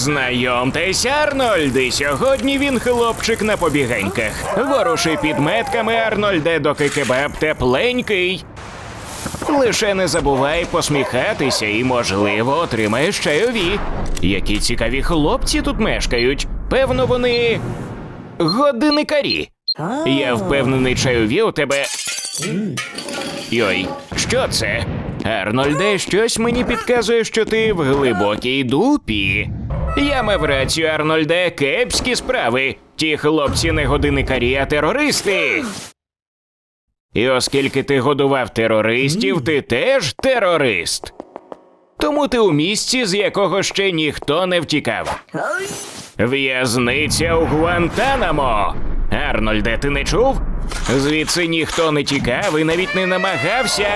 Знайомтесь, Арнольди. Сьогодні він хлопчик на побігеньках. Воруши підметками, Арнольде, доки кебаб тепленький. Лише не забувай посміхатися і, можливо, отримаєш чайові. Які цікаві хлопці тут мешкають. Певно, вони годинникарі. Я впевнений, чайові у тебе. Йой, що це? Арнольде, щось мені підказує, що ти в глибокій дупі. Я мав рацію, Арнольде, кепські справи. Ті хлопці не годинникарі, а терористи. І оскільки ти годував терористів, ти теж терорист. Тому ти у місці, з якого ще ніхто не втікав. В'язниця у Гуантанамо. Арнольде, ти не чув? Звідси ніхто не тікав і навіть не намагався.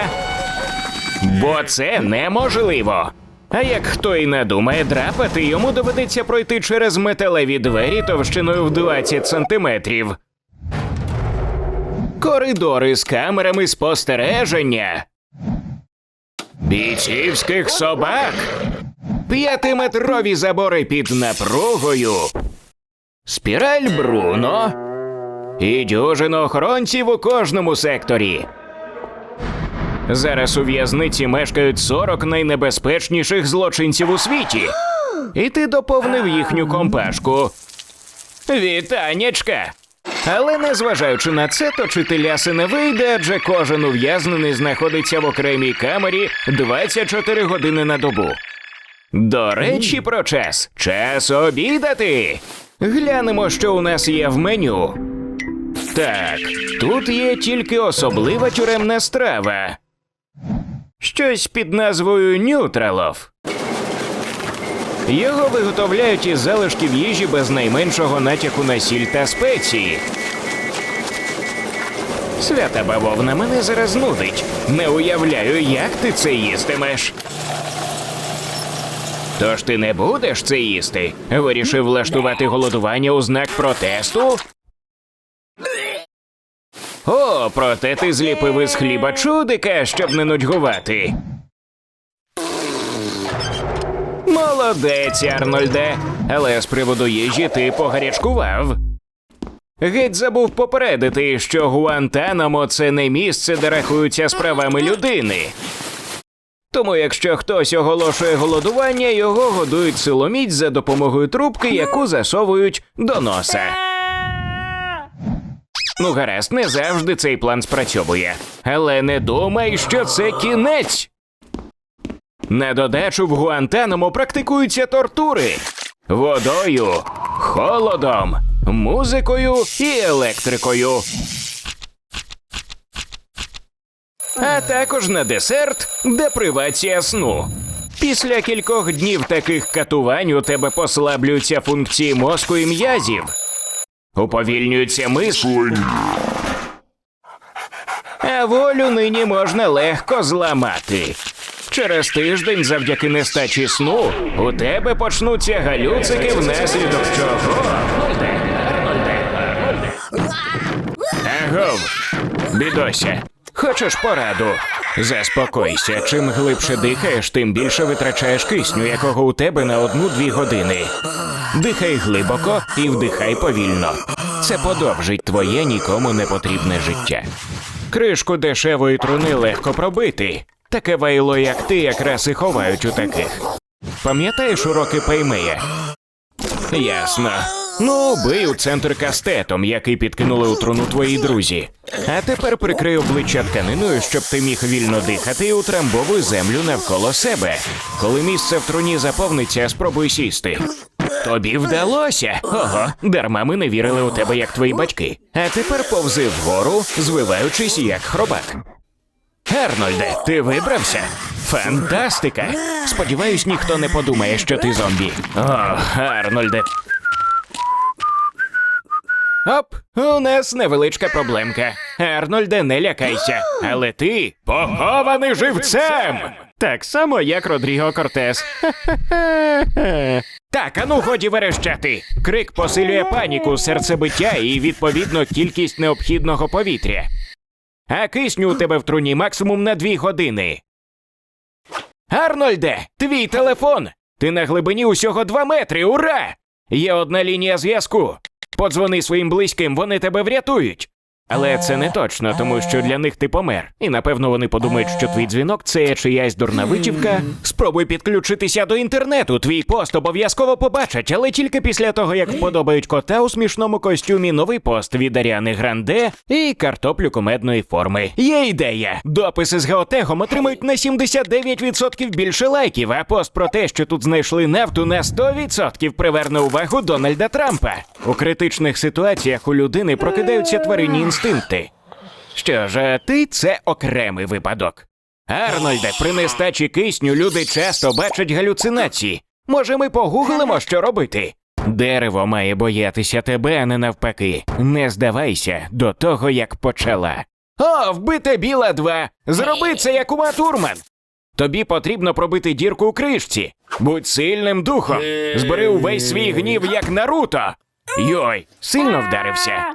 Бо це неможливо. А як хто й надумає драпати, йому доведеться пройти через металеві двері товщиною в 20 сантиметрів. Коридори з камерами спостереження. Бійцівських собак. П'ятиметрові забори під напругою. Спіраль Бруно. І дюжину охоронців у кожному секторі. Зараз у в'язниці мешкають 40 найнебезпечніших злочинців у світі. І ти доповнив їхню компашку. Вітаннячка! Але незважаючи на це, точити ляси не вийде, адже кожен ув'язнений знаходиться в окремій камері 24 години на добу. До речі, про час. Час обідати. Глянемо, що у нас є в меню. Так, тут є тільки особлива тюремна страва. Щось під назвою Нютралов. Його виготовляють із залишків їжі без найменшого натяку на сіль та спеції. Свята бавовна мене зараз нудить. Не уявляю, як ти це їстимеш. Тож ти не будеш це їсти? Вирішив влаштувати голодування у знак протесту? Проте ти зліпив із хліба чудика, щоб не нудьгувати. Молодець, Арнольде. Але з приводу їжі ти погарячкував. Геть забув попередити, що Гуантанамо це не місце, де рахуються справами людини. Тому, якщо хтось оголошує голодування, його годують силоміць за допомогою трубки, яку засовують до носа. Ну, гаразд, не завжди цей план спрацьовує. Але не думай, що це кінець. На додачу в Гуантанамо практикуються тортури водою, холодом, музикою і електрикою. А також на десерт депривація сну. Після кількох днів таких катувань у тебе послаблюються функції мозку і м'язів. Уповільнюється мислення. А волю нині можна легко зламати. Через тиждень, завдяки нестачі сну, у тебе почнуться галюцики внаслідок чого. Агов, бідося, хочеш пораду? Заспокойся, чим глибше дихаєш, тим більше витрачаєш кисню, якого у тебе на одну-дві години. Дихай глибоко і вдихай повільно. Це подовжить твоє нікому не потрібне життя. Кришку дешевої труни легко пробити. Таке вайло, як ти, якраз і ховають у таких. Пам'ятаєш уроки Пеймея? Ясно. Ну, бий у центр кастетом, який підкинули у труну твої друзі. А тепер прикрий обличчя тканиною, щоб ти міг вільно дихати і утрамбовуй землю навколо себе. Коли місце в труні заповниться, спробуй сісти. Тобі вдалося. Ого, дарма ми не вірили у тебе, як твої батьки. А тепер повзи вгору, звиваючись як хробак. Арнольде, ти вибрався? Фантастика! Сподіваюсь, ніхто не подумає, що ти зомбі. О, Арнольде. Оп, у нас невеличка проблемка. Арнольде, не лякайся. Але ти похований живцем! Так само, як Родріго Кортес. Так, ану годі верещати. Крик посилює паніку, серцебиття і, відповідно, кількість необхідного повітря. А кисню у тебе в труні максимум на дві години. Арнольде, твій телефон. Ти на глибині усього 2 метри. Ура! Є одна лінія зв'язку. Подзвони своїм близьким, вони тебе врятують. Але це не точно, тому що для них ти помер. І напевно вони подумають, що твій дзвінок це чиясь дурна витівка. Спробуй підключитися до інтернету. Твій пост обов'язково побачать, але тільки після того, як вподобають кота у смішному костюмі, новий пост від Аріани Гранде і картоплю комедної форми. Є ідея. Дописи з геотегом отримують на 79% більше лайків, а пост про те, що тут знайшли нафту на 100% приверне увагу Дональда Трампа. У критичних ситуаціях у людини прокидаються тваринні інстинкти. Що ж, ти це окремий випадок. Арнольде, при нестачі кисню люди часто бачать галюцинації. Може, ми погуглимо, що робити? Дерево має боятися тебе, а не навпаки. Не здавайся до того, як почала. О, вбите біла 2! Зроби це як ума Турман. Тобі потрібно пробити дірку у кришці. Будь сильним духом. Збери увесь свій гнів, як Наруто. Йой, сильно вдарився.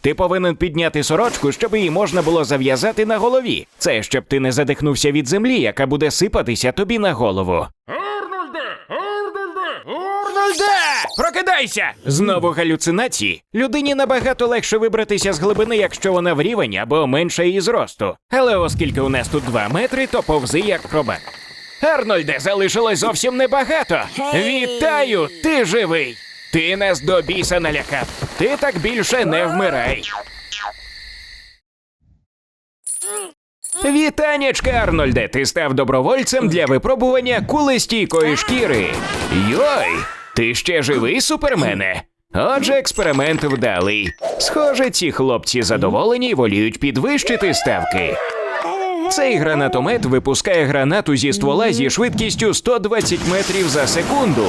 Ти повинен підняти сорочку, щоб її можна було зав'язати на голові. Це щоб ти не задихнувся від землі, яка буде сипатися тобі на голову. Арнольде! Арнольде! Арнольде! Прокидайся! Знову галюцинації. Людині набагато легше вибратися з глибини, якщо вона в рівень або менше її зросту. Але оскільки у нас тут два метри, то повзи як пробак. Арнольде, залишилось зовсім небагато. Вітаю! Ти живий! Ти нас до біса налякав. Ти так більше не вмирай. Вітанечка, Арнольде, ти став добровольцем для випробування кулестійкої шкіри. Йой, ти ще живий, супермене? Отже, експеримент вдалий. Схоже, ці хлопці задоволені і воліють підвищити ставки. Цей гранатомет випускає гранату зі ствола зі швидкістю 120 метрів за секунду.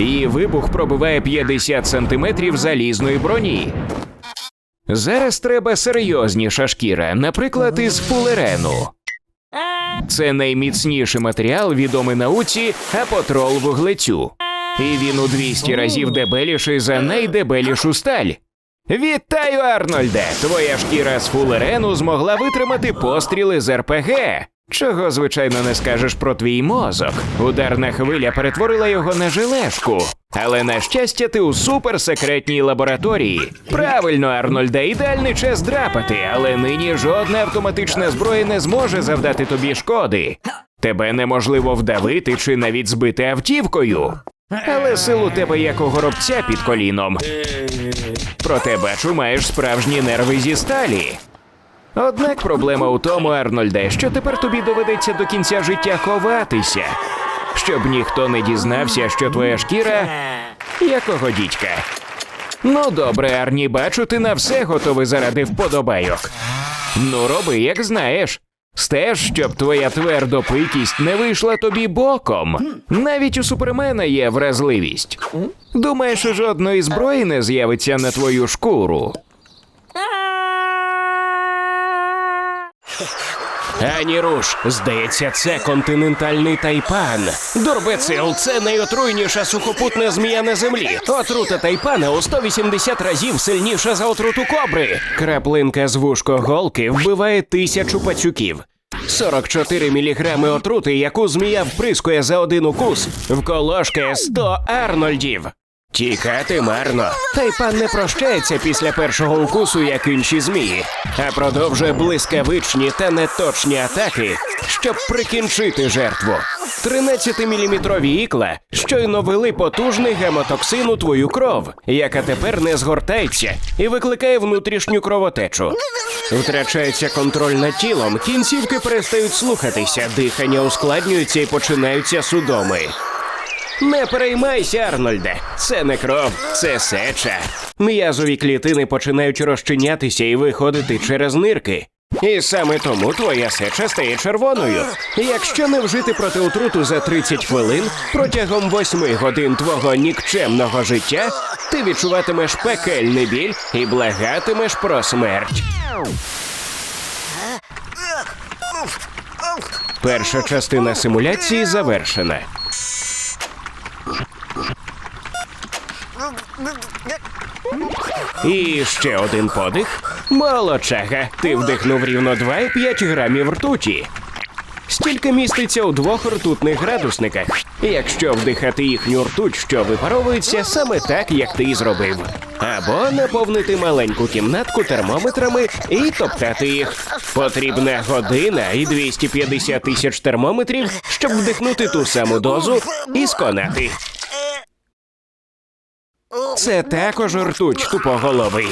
Її вибух пробиває 50 сантиметрів залізної броні. Зараз треба серйозніша шкіра, наприклад, із фулерену. Це найміцніший матеріал, відомий науці апотрол вуглецю. І він у 200 разів дебеліший за найдебелішу сталь. Вітаю, Арнольде! Твоя шкіра з фулерену змогла витримати постріли з РПГ. Чого, звичайно, не скажеш про твій мозок. Ударна хвиля перетворила його на жилешку. Але на щастя, ти у суперсекретній лабораторії. Правильно, Арнольде, ідеальний час драпати, але нині жодна автоматична зброя не зможе завдати тобі шкоди. Тебе неможливо вдавити чи навіть збити автівкою. Але сил у тебе як у горобця під коліном. Проте бачу, маєш справжні нерви зі сталі. Однак проблема у тому, Арнольде, що тепер тобі доведеться до кінця життя ховатися, щоб ніхто не дізнався, що твоя шкіра якого дідька. Ну добре, Арні, бачу, ти на все готовий заради вподобайок. Ну, роби, як знаєш. Стеж, щоб твоя твердопикість не вийшла тобі боком. Навіть у супермена є вразливість. Думаєш, жодної зброї не з'явиться на твою шкуру. Ані руш, здається, це континентальний тайпан. Дорбецил це найотруйніша сухопутна змія на землі. Отрута тайпана у 180 разів сильніша за отруту кобри. Краплинка з вушкоголки вбиває тисячу пацюків. 44 міліграми отрути, яку змія вприскує за один укус, вколошкає 100 арнольдів. Тікати марно. Тайпан не прощається після першого укусу, як інші змії, а продовжує блискавичні та неточні атаки, щоб прикінчити жертву. 13-міліметрові ікла щойно вели потужний гемотоксин у твою кров, яка тепер не згортається і викликає внутрішню кровотечу. Втрачається контроль над тілом, кінцівки перестають слухатися, дихання ускладнюється і починаються судоми. Не переймайся, Арнольде. Це не кров, це сеча. М'язові клітини починають розчинятися і виходити через нирки. І саме тому твоя сеча стає червоною. Якщо не вжити проти отруту за 30 хвилин протягом 8 годин твого нікчемного життя, ти відчуватимеш пекельний біль і благатимеш про смерть. Перша частина симуляції завершена. І ще один подих. Молодчага, ти вдихнув рівно 2,5 грамів ртуті. Стільки міститься у двох ртутних градусниках. Якщо вдихати їхню ртуть, що випаровується саме так, як ти і зробив. Або наповнити маленьку кімнатку термометрами і топтати їх. Потрібна година і 250 тисяч термометрів, щоб вдихнути ту саму дозу і сконати. Це також ртуть тупоголовий.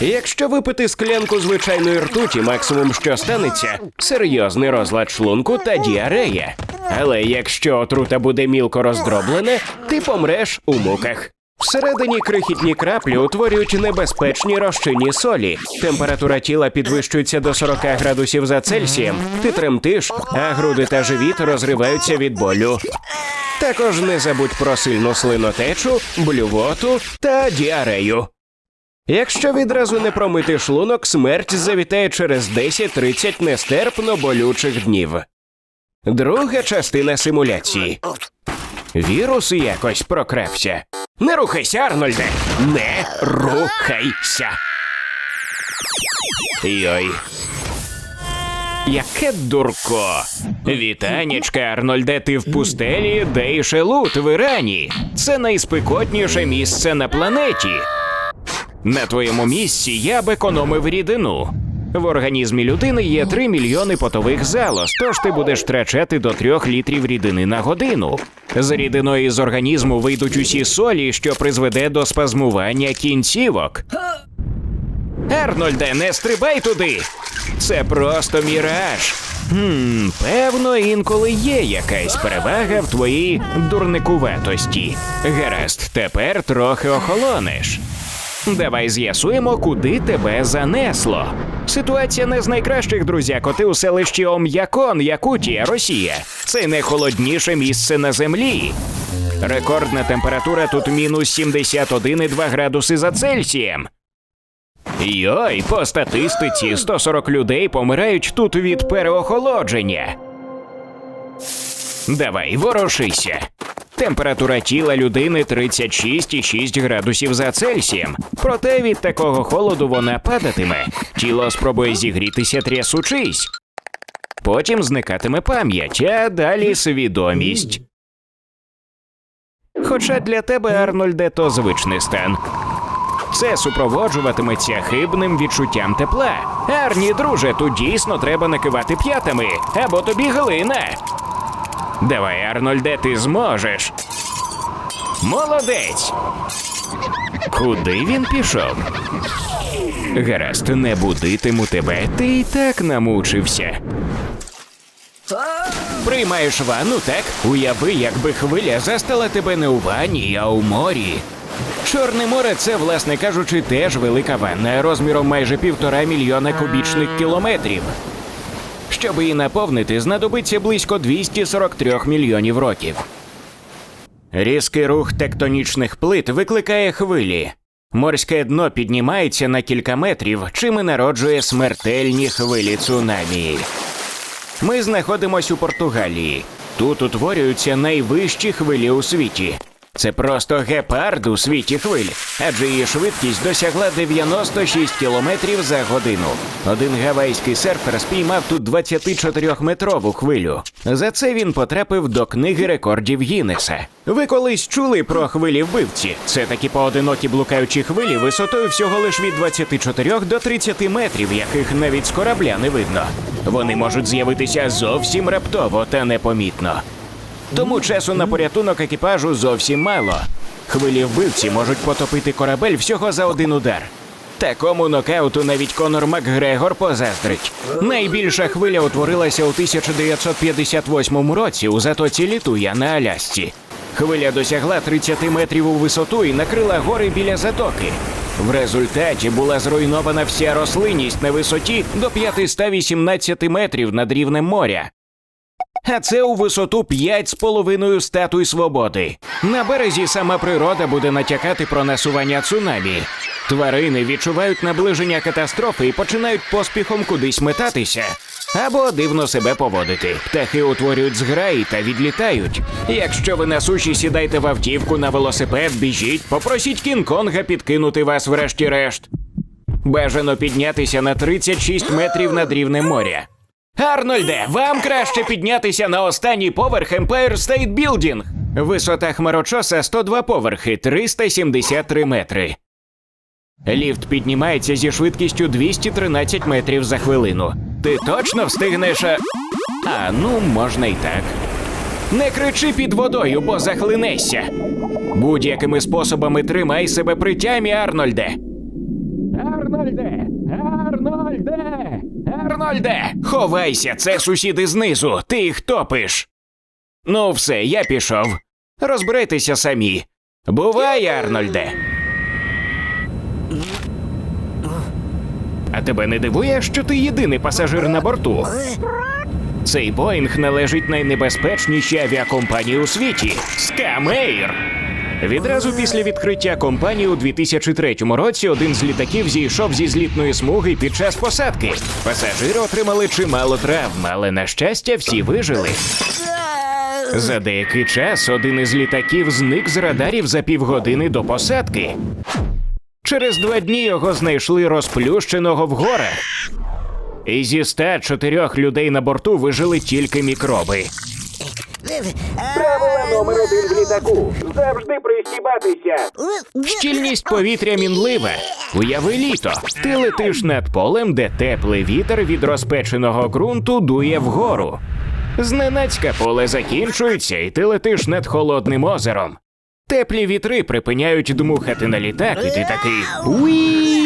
Якщо випити склянку звичайної ртуті, максимум що станеться серйозний розлад шлунку та діарея. Але якщо отрута буде мілко роздроблена, ти помреш у муках. Всередині крихітні краплі утворюють небезпечні розчинні солі. Температура тіла підвищується до 40 градусів за Цельсієм. Ти тремтиш, а груди та живіт розриваються від болю. Також не забудь про сильну слинотечу, блювоту та діарею. Якщо відразу не промити шлунок, смерть завітає через 10-30 нестерпно болючих днів. Друга частина симуляції. Вірус якось прокрався. Не рухайся, Арнольде! Не рухайся. Йой. Яке дурко. Вітанічка, Арнольде, ти в пустелі Дейшелут в Ірані. Це найспекотніше місце на планеті. На твоєму місці я б економив рідину. В організмі людини є 3 мільйони потових залоз, тож ти будеш втрачати до 3 літрів рідини на годину. З рідиною з організму вийдуть усі солі, що призведе до спазмування кінцівок. Арнольде, не стрибай туди! Це просто міраж. Хм, певно, інколи є якась перевага в твоїй дурникуватості. Гаразд, тепер трохи охолонеш. Давай з'ясуємо, куди тебе занесло. Ситуація не з найкращих, друзяко. Ти у селищі Ом'якон, Якутія, Росія. Це найхолодніше місце на землі. Рекордна температура тут мінус 71,2 градуси за Цельсієм. Йой, по статистиці 140 людей помирають тут від переохолодження. Давай, ворошися. Температура тіла людини 36,6 градусів за Цельсієм. Проте від такого холоду вона падатиме. Тіло спробує зігрітися трясучись. Потім зникатиме пам'ять, а далі свідомість. Хоча для тебе, Арнольде, то звичний стан. Це супроводжуватиметься хибним відчуттям тепла. Арні, друже, тут дійсно треба накивати п'ятами, або тобі глина. Давай, Арнольде, ти зможеш. Молодець. Куди він пішов? Гаразд, не будитиму тебе, ти і так намучився. Приймаєш ванну, так? Уяви, якби хвиля застала тебе не у ванні, а у морі. Чорне море це, власне кажучи, теж велика ванна розміром майже півтора мільйона кубічних кілометрів. Щоб її наповнити, знадобиться близько 243 мільйонів років. Різкий рух тектонічних плит викликає хвилі. Морське дно піднімається на кілька метрів, чим і народжує смертельні хвилі цунамі. Ми знаходимося у Португалії. Тут утворюються найвищі хвилі у світі. Це просто гепард у світі хвиль, адже її швидкість досягла 96 кілометрів за годину. Один гавайський серфер спіймав тут 24-метрову хвилю. За це він потрапив до книги рекордів Гіннеса. Ви колись чули про хвилі вбивці? Це такі поодинокі блукаючі хвилі висотою всього лиш від 24 до 30 метрів, яких навіть з корабля не видно. Вони можуть з'явитися зовсім раптово та непомітно. Тому часу на порятунок екіпажу зовсім мало. Хвилі вбивці можуть потопити корабель всього за один удар. Такому нокауту навіть Конор Макгрегор позаздрить. Найбільша хвиля утворилася у 1958 році у затоці Літуя на Алясці. Хвиля досягла 30 метрів у висоту і накрила гори біля затоки. В результаті була зруйнована вся рослинність на висоті до 518 метрів над рівнем моря. А це у висоту 5,5 статуй свободи. На березі сама природа буде натякати про насування цунамі. Тварини відчувають наближення катастрофи і починають поспіхом кудись метатися. Або дивно себе поводити. Птахи утворюють зграї та відлітають. Якщо ви на суші сідайте в автівку на велосипед, біжіть, попросіть Кінг-Конга підкинути вас врешті-решт. Бажано піднятися на 36 метрів над рівнем моря. Арнольде, вам краще піднятися на останній поверх Empire State Building. Висота хмарочоса 102 поверхи, 373 метри. Ліфт піднімається зі швидкістю 213 метрів за хвилину. Ти точно встигнеш. а- А, ну, можна й так. Не кричи під водою, бо захлинешся. Будь-якими способами тримай себе при тямі, Арнольде. Арнольде! Арнольде! Арнольде! Ховайся, це сусіди знизу, ти їх топиш. Ну, все, я пішов. Розбирайтеся самі. Бувай, Арнольде. А тебе не дивує, що ти єдиний пасажир на борту? Цей Боїнг належить найнебезпечнішій авіакомпанії у світі Скамейр. Відразу після відкриття компанії у 2003 році один з літаків зійшов зі злітної смуги під час посадки. Пасажири отримали чимало травм, але на щастя всі вижили. За деякий час один із літаків зник з радарів за півгодини до посадки. Через два дні його знайшли розплющеного в горах. І зі 104 людей на борту вижили тільки мікроби. Правила номер один в літаку. Завжди пристібатися. Щільність повітря мінлива. Уяви літо. Ти летиш над полем, де теплий вітер від розпеченого ґрунту дує вгору. Зненацька поле закінчується, і ти летиш над холодним озером. Теплі вітри припиняють дмухати на літак, і ти такий уї.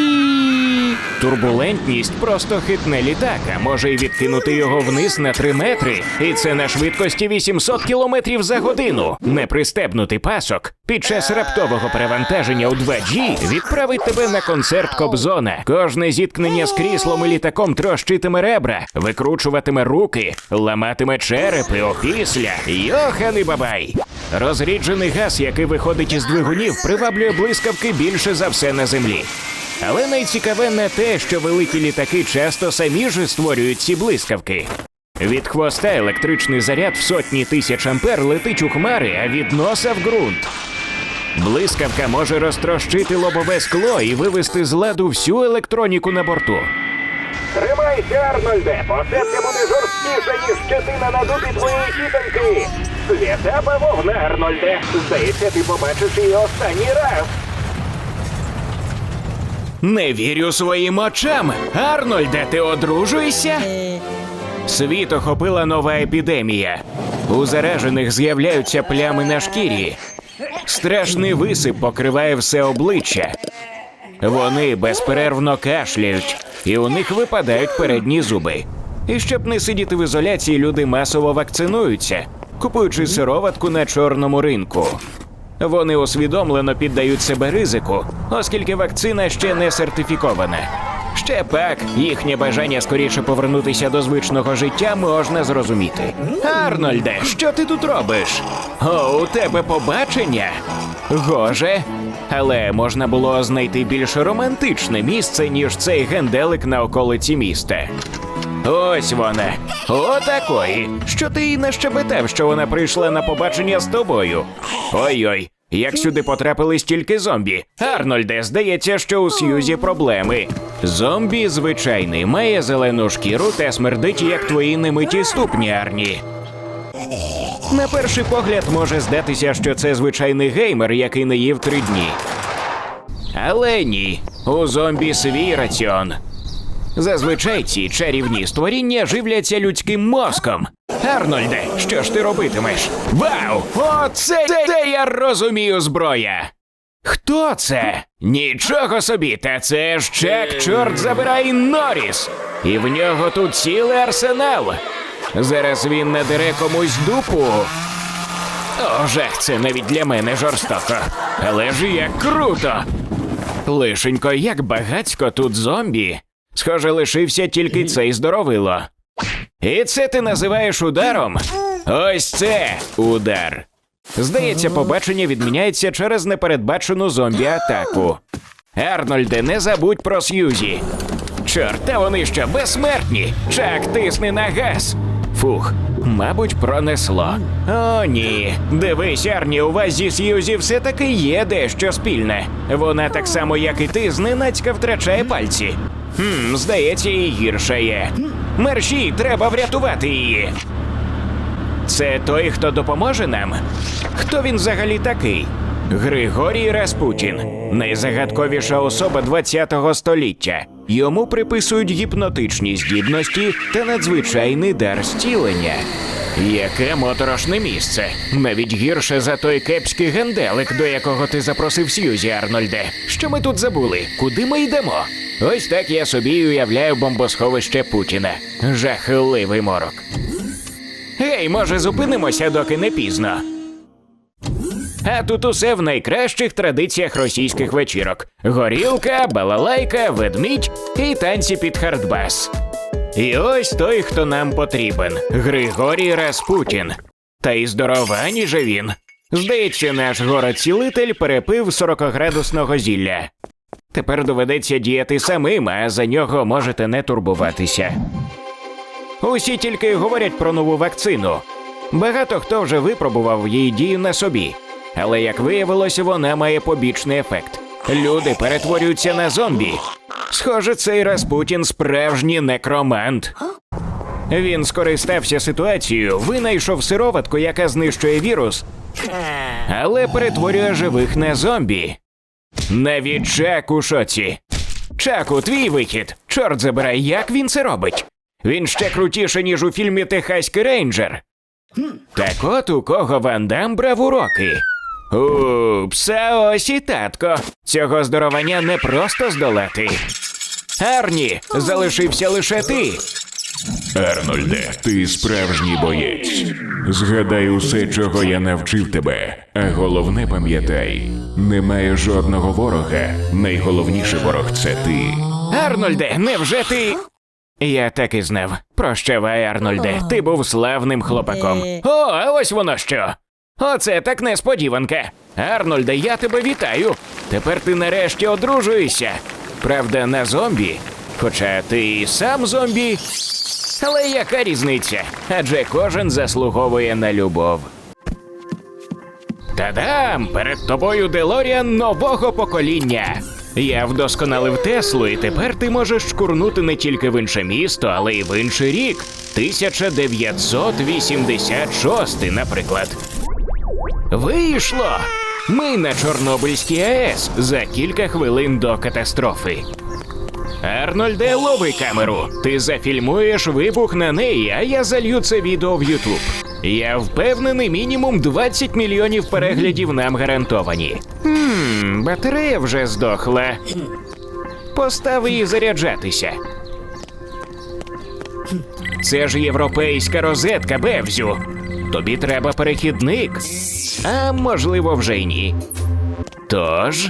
Турбулентність просто хитне літак, а може й відкинути його вниз на 3 метри. І це на швидкості 800 кілометрів за годину. Непристебнутий пасок під час раптового перевантаження у 2G відправить тебе на концерт Кобзона. Кожне зіткнення з кріслом і літаком трощитиме ребра, викручуватиме руки, ламатиме черепи, опісля. Йоханий бабай! Розріджений газ, який виходить із двигунів, приваблює блискавки більше за все на землі. Але найцікаве не те, що великі літаки часто самі ж створюють ці блискавки. Від хвоста електричний заряд в сотні тисяч ампер летить у хмари, а від носа в ґрунт. Блискавка може розтрощити лобове скло і вивести з ладу всю електроніку на борту. Тримайся, Арнольде! Посадка буде жорсткіша, ніж щетина на дупі твоєї тітоньки! Свята бавовна, Арнольде! Здається, ти побачиш її останній раз! Не вірю своїм очам. Арнольде, ти одружуєшся? Світ охопила нова епідемія. У заражених з'являються плями на шкірі. Страшний висип покриває все обличчя. Вони безперервно кашляють, і у них випадають передні зуби. І щоб не сидіти в ізоляції, люди масово вакцинуються, купуючи сироватку на чорному ринку. Вони усвідомлено піддають себе ризику, оскільки вакцина ще не сертифікована. Ще пак їхнє бажання скоріше повернутися до звичного життя можна зрозуміти. Арнольде, що ти тут робиш? О, у тебе побачення? Гоже. Але можна було знайти більш романтичне місце, ніж цей генделик на околиці міста. Ось вона. Отакої. Що ти їй нащебетав, що вона прийшла на побачення з тобою? Ой-ой, як сюди потрапили стільки зомбі. Арнольде, здається, що у Сьюзі проблеми. Зомбі звичайний, має зелену шкіру та смердить, як твої немиті ступні, Арні. На перший погляд може здатися, що це звичайний геймер, який не їв три дні. Але ні, у зомбі свій раціон. Зазвичай ці чарівні створіння живляться людським мозком. Арнольде, що ж ти робитимеш? Вау! Оце це, я розумію зброя. Хто це? Нічого собі, та це ж Чек, чорт забирай Норріс. І в нього тут цілий арсенал. Зараз він надере комусь дупу. О, жах, це навіть для мене жорстоко. Але ж як круто! Лишенько, як багацько тут зомбі. Схоже, лишився тільки цей здоровило. І це ти називаєш ударом? Ось це удар. Здається, побачення відміняється через непередбачену зомбі-атаку. Арнольде, не забудь про Сьюзі. Чорт, та вони що, безсмертні? Чак, тисни на газ. Фух, мабуть, пронесло. О, ні. Дивись, Арні, у вас зі Сьюзі все-таки є дещо спільне. Вона так само, як і ти, зненацька втрачає пальці. Хм, здається, і гірше є. Мерші, треба врятувати її. Це той, хто допоможе нам? Хто він взагалі такий? Григорій Распутін, найзагадковіша особа ХХ століття. Йому приписують гіпнотичні здібності та надзвичайний дар зцілення. Яке моторошне місце. Навіть гірше за той кепський генделик, до якого ти запросив Сьюзі, Арнольде. Що ми тут забули? Куди ми йдемо? Ось так я собі уявляю бомбосховище Путіна. Жахливий морок. Гей, може, зупинимося, доки не пізно. А тут усе в найкращих традиціях російських вечірок: горілка, балалайка, ведмідь і танці під хардбас. І ось той, хто нам потрібен Григорій Распутін. Та й здоровані же він. Здається, наш город-цілитель перепив 40-градусного зілля. Тепер доведеться діяти самим, а за нього можете не турбуватися. Усі тільки говорять про нову вакцину. Багато хто вже випробував її дію на собі, але як виявилося, вона має побічний ефект. Люди перетворюються на зомбі. Схоже, цей Распутін справжній некромант. Він скористався ситуацією, винайшов сироватку, яка знищує вірус, але перетворює живих на зомбі. Навіть Чак у шоці. Чаку, твій вихід. Чорт забирай, як він це робить? Він ще крутіше, ніж у фільмі Техаський рейнджер. Так от у кого Ван Дам брав уроки. Упс, а ось і татко. Цього здоровання не просто здолати. Арні, залишився лише ти. Арнольде, ти справжній боєць. Згадай усе, чого я навчив тебе. А головне пам'ятай: немає жодного ворога. Найголовніший ворог це ти. Арнольде, невже ти. Я так і знав. Прощавай, Арнольде, ти був славним хлопаком. О, а ось воно що. Оце так несподіванка. Арнольде, я тебе вітаю. Тепер ти нарешті одружуєшся. Правда, на зомбі. Хоча ти і сам зомбі. Але яка різниця? Адже кожен заслуговує на любов. Та-дам! Перед тобою Делоріан нового покоління. Я вдосконалив Теслу, і тепер ти можеш шкурнути не тільки в інше місто, але й в інший рік 1986, наприклад. Вийшло! Ми на Чорнобильській АЕС за кілька хвилин до катастрофи. Арнольде, лови камеру. Ти зафільмуєш вибух на неї, а я залью це відео в Ютуб. Я впевнений, мінімум 20 мільйонів переглядів нам гарантовані. Хм, батарея вже здохла. Постав її заряджатися. Це ж європейська розетка, Бевзю. Тобі треба перехідник. А можливо, вже й ні. Тож.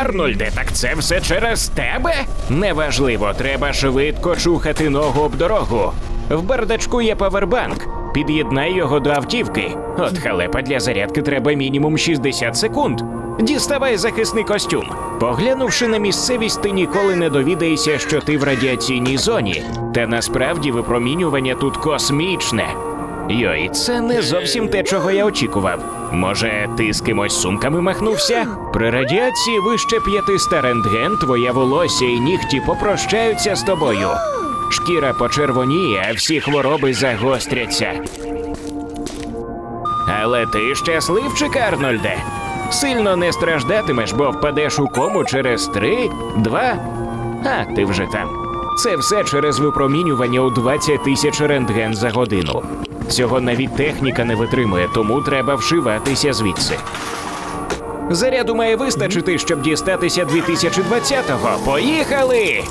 Арнольде, так це все через тебе? Неважливо, треба швидко чухати ногу об дорогу. В бардачку є павербанк. Під'єднай його до автівки. От халепа для зарядки треба мінімум 60 секунд. Діставай захисний костюм. Поглянувши на місцевість, ти ніколи не довідаєшся, що ти в радіаційній зоні. Та насправді випромінювання тут космічне. Йой, це не зовсім те, чого я очікував. Може, ти з кимось сумками махнувся? При радіації вище 500 рентген, твоє волосся і нігті попрощаються з тобою. Шкіра почервоніє, а всі хвороби загостряться. Але ти щасливчик, Арнольде. Сильно не страждатимеш, бо впадеш у кому через три, два. А, ти вже там. Це все через випромінювання у 20 тисяч рентген за годину. Цього навіть техніка не витримує, тому треба вшиватися звідси. Заряду має вистачити, щоб дістатися 2020-го. Поїхали!